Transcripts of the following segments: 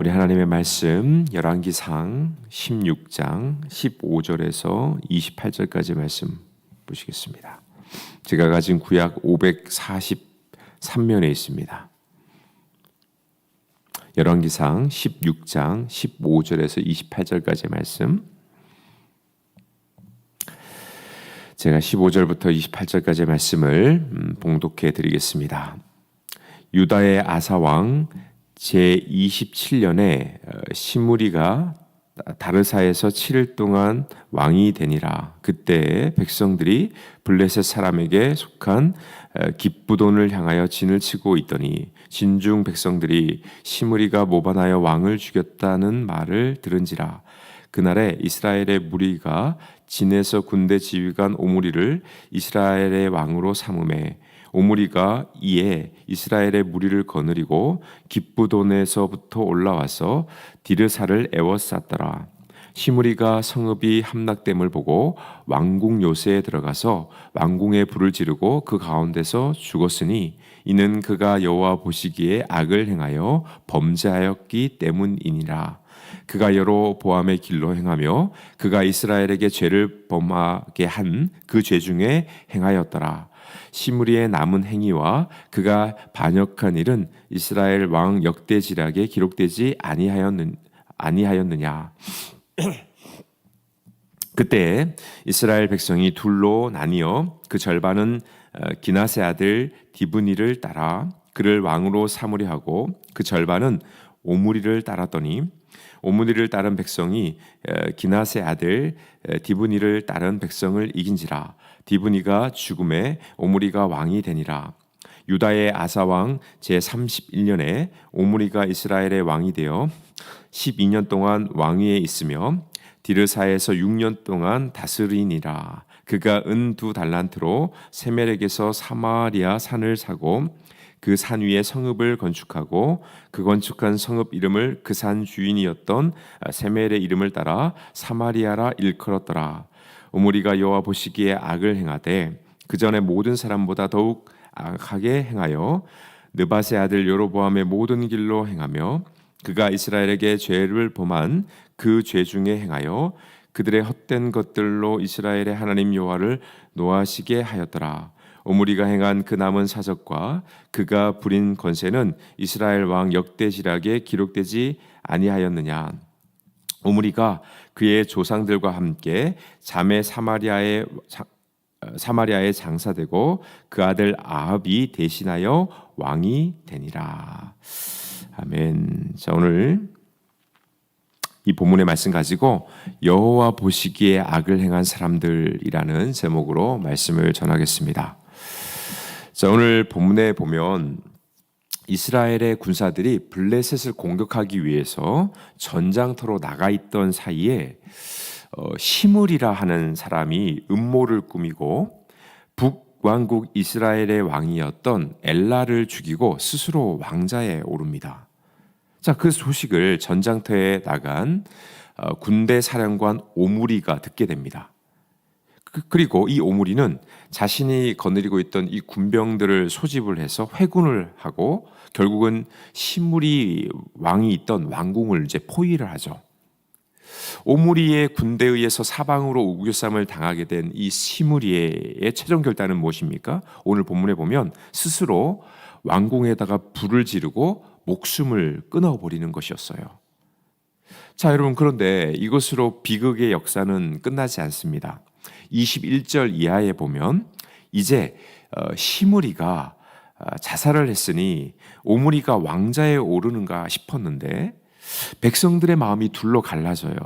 우리 하나님의 말씀 열왕기상 16장 15절에서 28절까지 말씀 보시겠습니다. 제가 가진 구약 543면에 있습니다. 열왕기상 16장 15절에서 28절까지 말씀 제가 15절부터 28절까지 말씀을 음, 봉독해 드리겠습니다. 유다의 아사 왕 제 27년에 어, 시무리가 다르사에서 7일 동안 왕이 되니라. 그때 백성들이 블레셋 사람에게 속한 어, 기쁘돈을 향하여 진을 치고 있더니 진중 백성들이 시무리가 모반하여 왕을 죽였다는 말을 들은지라. 그날에 이스라엘의 무리가 진에서 군대 지휘관 오므리를 이스라엘의 왕으로 삼음해 오므리가 이에 이스라엘의 무리를 거느리고 기쁘돈에서부터 올라와서 디르사를 에워쌌더라. 시므리가 성읍이 함락됨을 보고 왕궁 요새에 들어가서 왕궁에 불을 지르고 그 가운데서 죽었으니 이는 그가 여호와 보시기에 악을 행하여 범죄하였기 때문이니라. 그가 여러 보암의 길로 행하며 그가 이스라엘에게 죄를 범하게 한 그 죄 중에 행하였더라. 시므리의 남은 행위와 그가 반역한 일은 이스라엘 왕 역대지략에 기록되지 아니하였느, 아니하였느냐. 그때 이스라엘 백성이 둘로 나뉘어 그 절반은 어, 기나세 아들 디브니를 따라 그를 왕으로 삼으려 하고 그 절반은 오므리를 따랐더니 오므리를 따른 백성이 어, 기나세 아들 어, 디브니를 따른 백성을 이긴지라 디브니가 죽음에 오므리가 왕이 되니라. 유다의 아사 왕 제 31년에 오므리가 이스라엘의 왕이 되어 12년 동안 왕위에 있으며 디르사에서 6년 동안 다스리니라. 그가 은 두 달란트로 세멜에게서 사마리아 산을 사고 그 산 위에 성읍을 건축하고 그 건축한 성읍 이름을 그 산 주인이었던 세멜의 이름을 따라 사마리아라 일컬었더라. 오므리가 여호와 보시기에 악을 행하되 그 전에 모든 사람보다 더욱 악하게 행하여 느바세 아들 여로보암의 모든 길로 행하며 그가 이스라엘에게 죄를 범한 그 죄 중에 행하여 그들의 헛된 것들로 이스라엘의 하나님 여호와를 노하시게 하였더라. 오므리가 행한 그 남은 사적과 그가 부린 권세는 이스라엘 왕 역대지락에 기록되지 아니하였느냐. 오므리가 그의 조상들과 함께 자매 사마리아의 사마리아에 장사되고 그 아들 아합이 대신하여 왕이 되니라. 아멘. 자 오늘 이 본문의 말씀 가지고 여호와 보시기에 악을 행한 사람들이라는 제목으로 말씀을 전하겠습니다. 자 오늘 본문에 보면 이스라엘의 군사들이 블레셋을 공격하기 위해서 전장터로 나가 있던 사이에 어, 시물이라 하는 사람이 음모를 꾸미고 북왕국 이스라엘의 왕이었던 엘라를 죽이고 스스로 왕자에 오릅니다. 자, 그 소식을 전장터에 나간 어, 군대 사령관 오무리가 듣게 됩니다. 그, 그리고 이 오무리는 자신이 거느리고 있던 이 군병들을 소집을 해서 회군을 하고 결국은 시무리 왕이 있던 왕궁을 이제 포위를 하죠. 오무리의 군대에 의해서 사방으로 우겨쌈을 당하게 된 이 시무리의 최종 결단은 무엇입니까? 오늘 본문에 보면 스스로 왕궁에다가 불을 지르고 목숨을 끊어버리는 것이었어요. 자, 여러분, 그런데 이것으로 비극의 역사는 끝나지 않습니다. 21절 이하에 보면 이제 어, 시무리가 어, 자살을 했으니 오므리가 왕자에 오르는가 싶었는데 백성들의 마음이 둘로 갈라져요.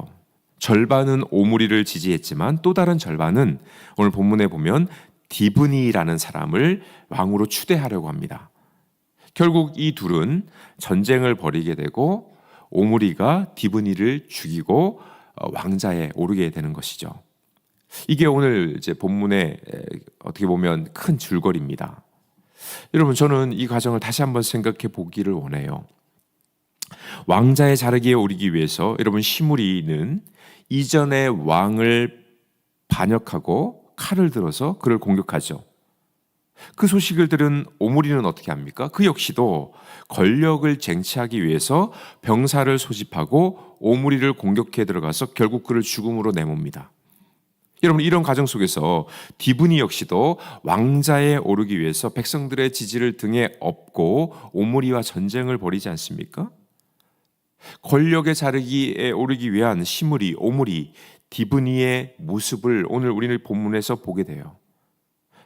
절반은 오므리를 지지했지만 또 다른 절반은 오늘 본문에 보면 디브니라는 사람을 왕으로 추대하려고 합니다. 결국 이 둘은 전쟁을 벌이게 되고 오므리가 디브니를 죽이고 어, 왕자에 오르게 되는 것이죠. 이게 오늘 이제 본문의 어떻게 보면 큰 줄거리입니다. 여러분 저는 이 과정을 다시 한번 생각해 보기를 원해요. 왕자의 자르기에 오르기 위해서 여러분 시무리는 이전의 왕을 반역하고 칼을 들어서 그를 공격하죠. 그 소식을 들은 오므리는 어떻게 합니까? 그 역시도 권력을 쟁취하기 위해서 병사를 소집하고 오므리를 공격해 들어가서 결국 그를 죽음으로 내몹니다. 여러분 이런 과정 속에서 디브니 역시도 왕자에 오르기 위해서 백성들의 지지를 등에 업고 오므리와 전쟁을 벌이지 않습니까? 권력의 자르기에 오르기 위한 시무리, 오므리, 디브니의 모습을 오늘 우리는 본문에서 보게 돼요.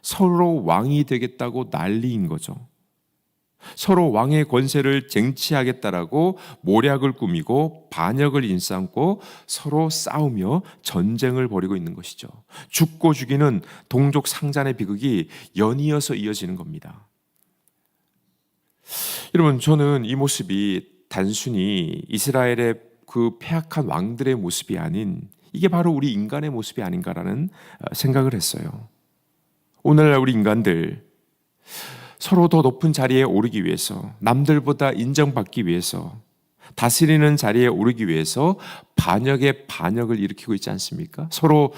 서로 왕이 되겠다고 난리인 거죠. 서로 왕의 권세를 쟁취하겠다라고 모략을 꾸미고 반역을 인삼고 서로 싸우며 전쟁을 벌이고 있는 것이죠. 죽고 죽이는 동족 상잔의 비극이 연이어서 이어지는 겁니다. 여러분, 저는 이 모습이 단순히 이스라엘의 그 폐악한 왕들의 모습이 아닌 이게 바로 우리 인간의 모습이 아닌가라는 생각을 했어요. 오늘날 우리 인간들 서로 더 높은 자리에 오르기 위해서 남들보다 인정받기 위해서 다스리는 자리에 오르기 위해서 반역의 반역을 일으키고 있지 않습니까? 서로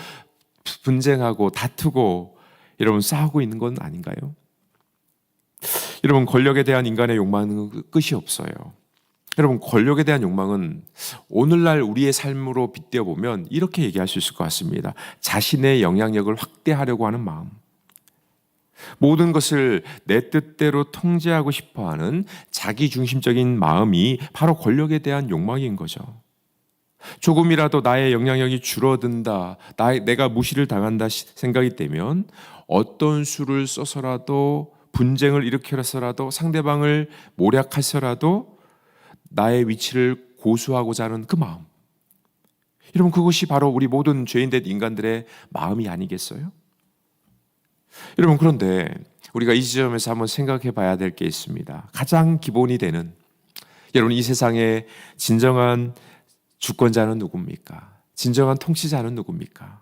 분쟁하고 다투고 여러분 싸우고 있는 건 아닌가요? 여러분 권력에 대한 인간의 욕망은 끝이 없어요. 여러분 권력에 대한 욕망은 오늘날 우리의 삶으로 빗대어 보면 이렇게 얘기할 수 있을 것 같습니다. 자신의 영향력을 확대하려고 하는 마음. 모든 것을 내 뜻대로 통제하고 싶어 하는 자기 중심적인 마음이 바로 권력에 대한 욕망인 거죠. 조금이라도 나의 영향력이 줄어든다, 나, 내가 무시를 당한다 생각이 되면 어떤 수를 써서라도 분쟁을 일으켜서라도 상대방을 모략해서라도 나의 위치를 고수하고자 하는 그 마음. 여러분, 그것이 바로 우리 모든 죄인 된 인간들의 마음이 아니겠어요? 여러분 그런데 우리가 이 지점에서 한번 생각해 봐야 될 게 있습니다. 가장 기본이 되는 여러분 이 세상의 진정한 주권자는 누굽니까? 진정한 통치자는 누굽니까?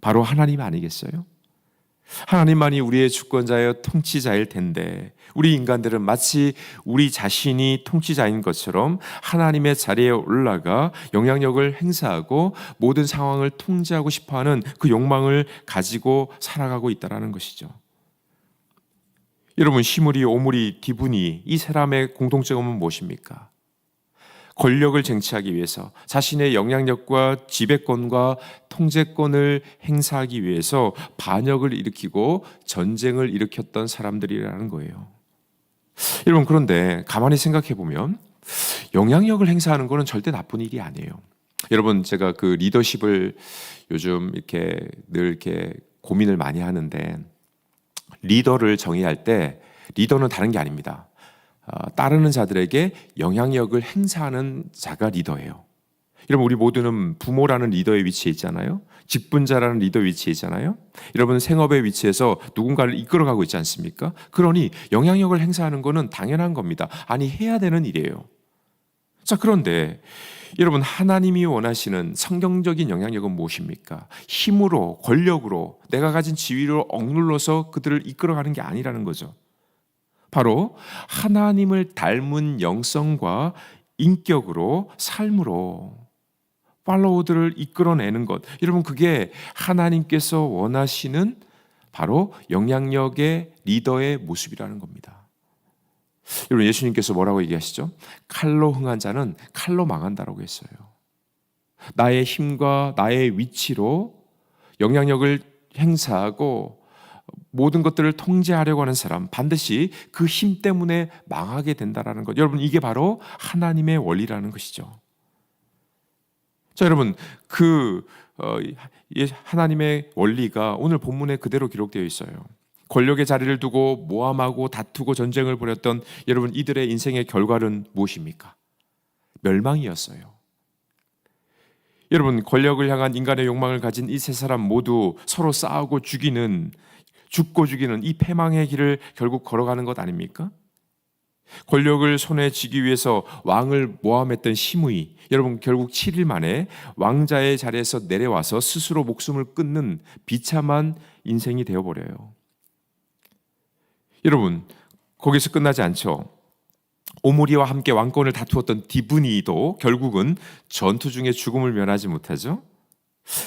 바로 하나님 아니겠어요? 하나님만이 우리의 주권자여 통치자일 텐데 우리 인간들은 마치 우리 자신이 통치자인 것처럼 하나님의 자리에 올라가 영향력을 행사하고 모든 상황을 통제하고 싶어하는 그 욕망을 가지고 살아가고 있다라는 것이죠. 여러분 시무리, 오무리, 디분이 이 사람의 공통점은 무엇입니까? 권력을 쟁취하기 위해서 자신의 영향력과 지배권과 통제권을 행사하기 위해서 반역을 일으키고 전쟁을 일으켰던 사람들이라는 거예요. 여러분 그런데 가만히 생각해 보면 영향력을 행사하는 것은 절대 나쁜 일이 아니에요. 여러분 제가 그 리더십을 요즘 이렇게 늘 이렇게 고민을 많이 하는데 리더를 정의할 때 리더는 다른 게 아닙니다. 어, 따르는 자들에게 영향력을 행사하는 자가 리더예요. 여러분 우리 모두는 부모라는 리더의 위치에 있잖아요. 직분자라는 리더 위치에 있잖아요. 여러분 생업의 위치에서 누군가를 이끌어가고 있지 않습니까? 그러니 영향력을 행사하는 것은 당연한 겁니다. 아니 해야 되는 일이에요. 자 그런데 여러분 하나님이 원하시는 성경적인 영향력은 무엇입니까? 힘으로 권력으로 내가 가진 지위로 억눌러서 그들을 이끌어가는 게 아니라는 거죠. 바로 하나님을 닮은 영성과 인격으로 삶으로 팔로우들을 이끌어내는 것. 여러분 그게 하나님께서 원하시는 바로 영향력의 리더의 모습이라는 겁니다. 여러분 예수님께서 뭐라고 얘기하시죠? 칼로 흥한 자는 칼로 망한다라고 했어요. 나의 힘과 나의 위치로 영향력을 행사하고 모든 것들을 통제하려고 하는 사람 반드시 그 힘 때문에 망하게 된다라는 것. 여러분 이게 바로 하나님의 원리라는 것이죠. 자 여러분 그 어, 하나님의 원리가 오늘 본문에 그대로 기록되어 있어요. 권력의 자리를 두고 모함하고 다투고 전쟁을 벌였던 여러분 이들의 인생의 결과는 무엇입니까? 멸망이었어요. 여러분 권력을 향한 인간의 욕망을 가진 이 세 사람 모두 서로 싸우고 죽이는 죽고 죽이는 이 패망의 길을 결국 걸어가는 것 아닙니까? 권력을 손에 쥐기 위해서 왕을 모함했던 시므이 여러분 결국 7일 만에 왕자의 자리에서 내려와서 스스로 목숨을 끊는 비참한 인생이 되어 버려요. 여러분 거기서 끝나지 않죠. 오므리와 함께 왕권을 다투었던 디브니도 결국은 전투 중에 죽음을 면하지 못하죠.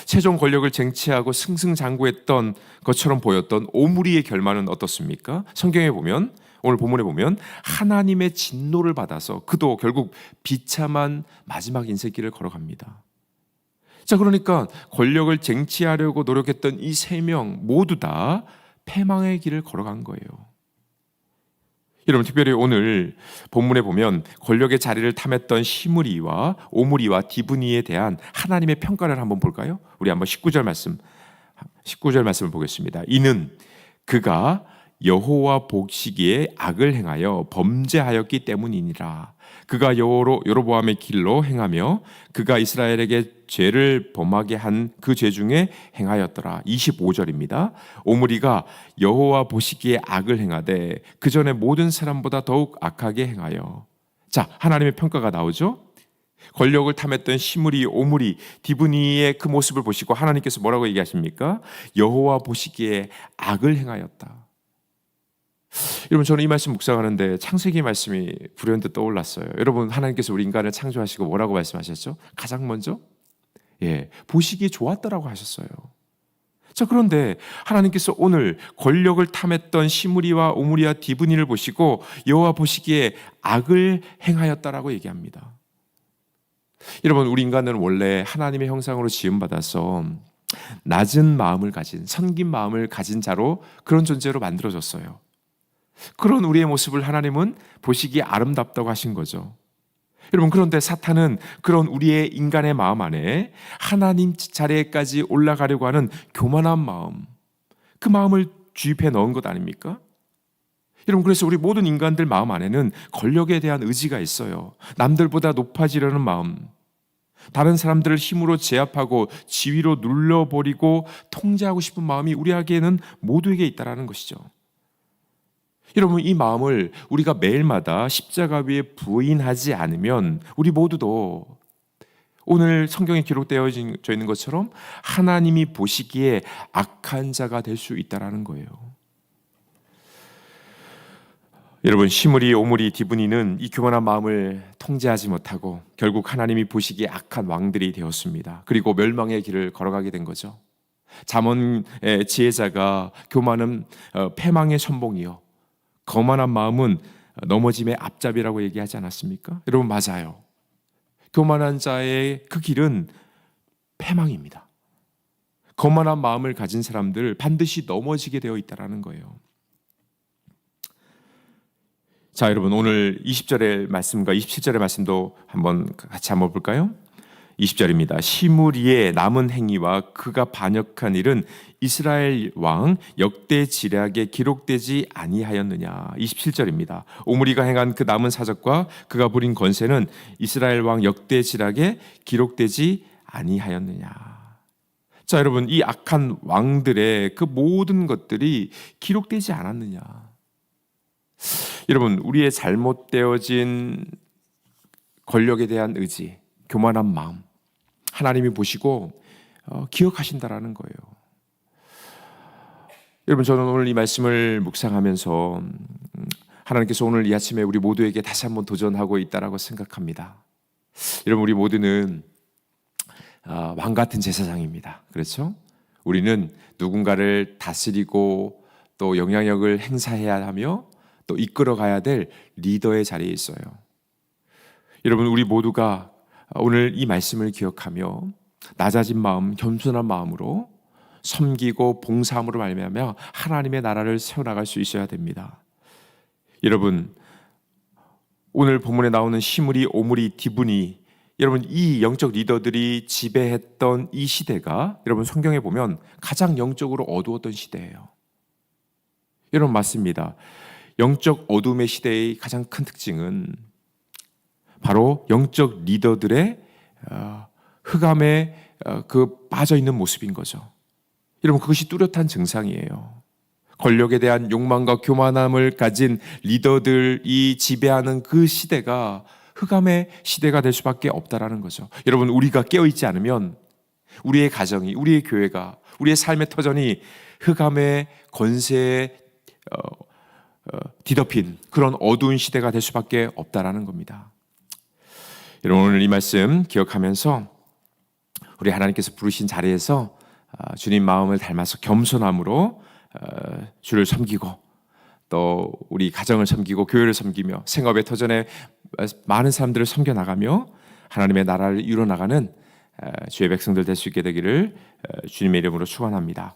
최종 권력을 쟁취하고 승승장구했던 것처럼 보였던 오므리의 결말은 어떻습니까? 성경에 보면 오늘 본문에 보면 하나님의 진노를 받아서 그도 결국 비참한 마지막 인생길을 걸어갑니다. 자, 그러니까 권력을 쟁취하려고 노력했던 이 세 명 모두 다 패망의 길을 걸어간 거예요. 여러분 특별히 오늘 본문에 보면 권력의 자리를 탐했던 시므리와 오므리와 디브니에 대한 하나님의 평가를 한번 볼까요? 우리 한번 19절 말씀 19절 말씀을 보겠습니다. 이는 그가 여호와 복시기에 악을 행하여 범죄하였기 때문이니라. 그가 여호로 여로보암의 길로 행하며 그가 이스라엘에게 죄를 범하게 한 그 죄 중에 행하였더라. 25절입니다. 오므리가 여호와 보시기에 악을 행하되 그 전에 모든 사람보다 더욱 악하게 행하여. 자, 하나님의 평가가 나오죠. 권력을 탐했던 시므리, 오므리, 디브니의 그 모습을 보시고 하나님께서 뭐라고 얘기하십니까? 여호와 보시기에 악을 행하였다. 여러분 저는 이 말씀 묵상하는데 창세기 말씀이 불현듯 떠올랐어요. 여러분 하나님께서 우리 인간을 창조하시고 뭐라고 말씀하셨죠? 가장 먼저 예 보시기에 좋았다라고 하셨어요. 자 그런데 하나님께서 오늘 권력을 탐했던 시므리와 오므리와 디브니를 보시고 여호와 보시기에 악을 행하였다라고 얘기합니다. 여러분 우리 인간은 원래 하나님의 형상으로 지음 받아서 낮은 마음을 가진 섬긴 마음을 가진 자로 그런 존재로 만들어졌어요. 그런 우리의 모습을 하나님은 보시기에 아름답다고 하신 거죠. 여러분 그런데 사탄은 그런 우리의 인간의 마음 안에 하나님 자리에까지 올라가려고 하는 교만한 마음, 그 마음을 주입해 넣은 것 아닙니까? 여러분 그래서 우리 모든 인간들 마음 안에는 권력에 대한 의지가 있어요. 남들보다 높아지려는 마음, 다른 사람들을 힘으로 제압하고 지위로 눌러버리고 통제하고 싶은 마음이 우리에게는 모두에게 있다라는 것이죠. 여러분 이 마음을 우리가 매일마다 십자가 위에 부인하지 않으면 우리 모두도 오늘 성경에 기록되어 있는 것처럼 하나님이 보시기에 악한 자가 될 수 있다라는 거예요. 여러분 시므리 오므리 디브니는 이 교만한 마음을 통제하지 못하고 결국 하나님이 보시기에 악한 왕들이 되었습니다. 그리고 멸망의 길을 걸어가게 된 거죠. 잠언의 지혜자가 교만은 어, 패망의 선봉이요 거만한 마음은 넘어짐의 앞잡이라고 얘기하지 않았습니까? 여러분 맞아요. 교만한 자의 그 길은 패망입니다. 거만한 마음을 가진 사람들 반드시 넘어지게 되어 있다라는 거예요. 자, 여러분 오늘 20절의 말씀과 27절의 말씀도 한번 같이 한번 볼까요? 20절입니다. 시므리의 남은 행위와 그가 반역한 일은 이스라엘 왕 역대 지략에 기록되지 아니하였느냐. 27절입니다. 오므리가 행한 그 남은 사적과 그가 부린 건세는 이스라엘 왕 역대 지략에 기록되지 아니하였느냐. 자, 여러분 이 악한 왕들의 그 모든 것들이 기록되지 않았느냐. 여러분 우리의 잘못되어진 권력에 대한 의지, 교만한 마음, 하나님이 보시고 어, 기억하신다라는 거예요. 여러분 저는 오늘 이 말씀을 묵상하면서 음, 하나님께서 오늘 이 아침에 우리 모두에게 다시 한번 도전하고 있다라고 생각합니다. 여러분 우리 모두는 어, 왕 같은 제사장입니다. 그렇죠? 우리는 누군가를 다스리고 또 영향력을 행사해야 하며 또 이끌어 가야 될 리더의 자리에 있어요. 여러분 우리 모두가 오늘 이 말씀을 기억하며 낮아진 마음, 겸손한 마음으로 섬기고 봉사함으로 말미암아 하나님의 나라를 세워나갈 수 있어야 됩니다. 여러분 오늘 본문에 나오는 시므리, 오므리, 디브니 여러분 이 영적 리더들이 지배했던 이 시대가 여러분 성경에 보면 가장 영적으로 어두웠던 시대예요. 여러분 맞습니다. 영적 어둠의 시대의 가장 큰 특징은 바로 영적 리더들의 어, 흑암에 어, 그 빠져 있는 모습인 거죠. 여러분 그것이 뚜렷한 증상이에요. 권력에 대한 욕망과 교만함을 가진 리더들이 지배하는 그 시대가 흑암의 시대가 될 수밖에 없다라는 거죠. 여러분 우리가 깨어 있지 않으면 우리의 가정이, 우리의 교회가, 우리의 삶의 터전이 흑암의 권세에 어, 어, 뒤덮인 그런 어두운 시대가 될 수밖에 없다라는 겁니다. 여러분 오늘 이 말씀 기억하면서 우리 하나님께서 부르신 자리에서 어, 주님 마음을 닮아서 겸손함으로 어, 주를 섬기고 또 우리 가정을 섬기고 교회를 섬기며 생업의 터전에 많은 사람들을 섬겨 나가며 하나님의 나라를 이루어 나가는 어, 주의 백성들 될 수 있게 되기를 어, 주님의 이름으로 축원합니다.